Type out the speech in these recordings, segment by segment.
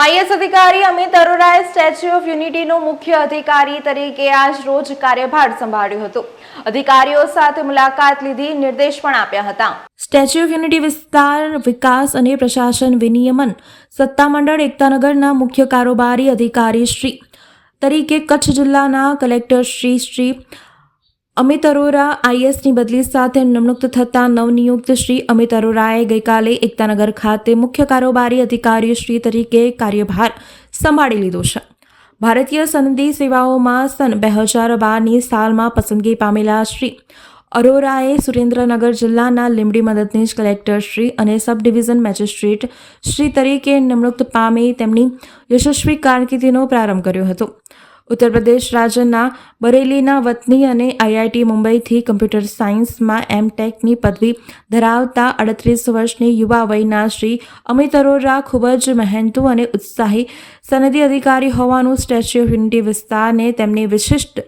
IAS અધિકારી અમિત અરોરાએ statue of યુનિટીનો મુખ્ય અધિકારી તરીકે આજ રોજ કાર્યભાર સંભાળ્યો હતો. અધિકારીઓ સાથે મુલાકાત લીધી નિર્દેશ પણ આપ્યા હતા. સ્ટેચ્યુ ઓફ યુનિટી વિસ્તાર વિકાસ અને પ્રશાસન વિનિયમન સત્તામંડળ એકતાનગરના મુખ્ય કારોબારી અધિકારી શ્રી તરીકે કચ્છ જિલ્લાના કલેક્ટર શ્રી શ્રી અમિત અરોરા આઈએસની બદલી સાથે નિમણુક્ત થતા નવનિયુક્ત શ્રી અમિત અરોરાએ ગઈકાલે એકતાનગર ખાતે મુખ્ય કારોબારી અધિકારી શ્રી તરીકે કાર્યભાર સંભાળી લીધો છે. ભારતીય સનદી સેવાઓમાં સન બે હજાર બારની સાલમાં પસંદગી પામેલા શ્રી અરોરાએ સુરેન્દ્રનગર જિલ્લાના લીંબડી મદદનીશ કલેક્ટર શ્રી અને સબ ડિવિઝન મેજિસ્ટ્રેટ શ્રી તરીકે નિમણુક્ત પામી તેમની યશસ્વી કારકિર્દીનો પ્રારંભ કર્યો હતો. ઉત્તર પ્રદેશ રાજ્યના બરેલીના વતની અને આઈઆઈટી મુંબઈથી કમ્પ્યુટર સાયન્સમાં એમ ટેકની પદવી ધરાવતા અડત્રીસ વર્ષની યુવા વયના શ્રી અમિત અરોરા ખૂબ જ મહેનતુ અને ઉત્સાહી સનદી અધિકારી હોવાનું સ્ટેચ્યુ ઓફ યુનિટી વિસ્તારને તેમની વિશિષ્ટ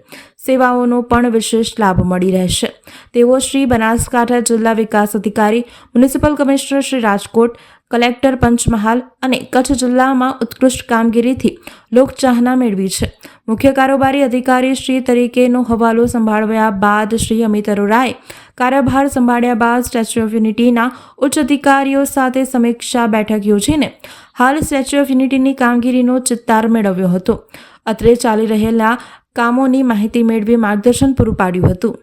સેવાઓનો પણ વિશેષ લાભ મળી રહેશે. તેઓ શ્રી બનાસકાંઠા જિલ્લા વિકાસ અધિકારી, municipal commissioner Shri Rajkot, collector Panchmahal અને કચ્છ જિલ્લામાં ઉત્કૃષ્ટ કામગીરીથી લોકચાહના મેળવી છે. મુખ્ય કારોબારી અધિકારી શ્રી તરીકેનો હવાલો સંભાળ્યા બાદ શ્રી અમિત અરોરાએ કાર્યભાર સંભાળ્યા બાદ સ્ટેચ્યુ ઓફ યુનિટીના ઉચ્ચ અધિકારીઓ સાથે સમીક્ષા બેઠક યોજીને હાલ સ્ટેચ્યુ ઓફ યુનિટીની કામગીરીનો ચિત્તાર મેળવ્યો હતો. અત્રે ચાલી રહેલા કામોની માહિતી મેળવી માર્ગદર્શન પૂરું પાડ્યું હતું.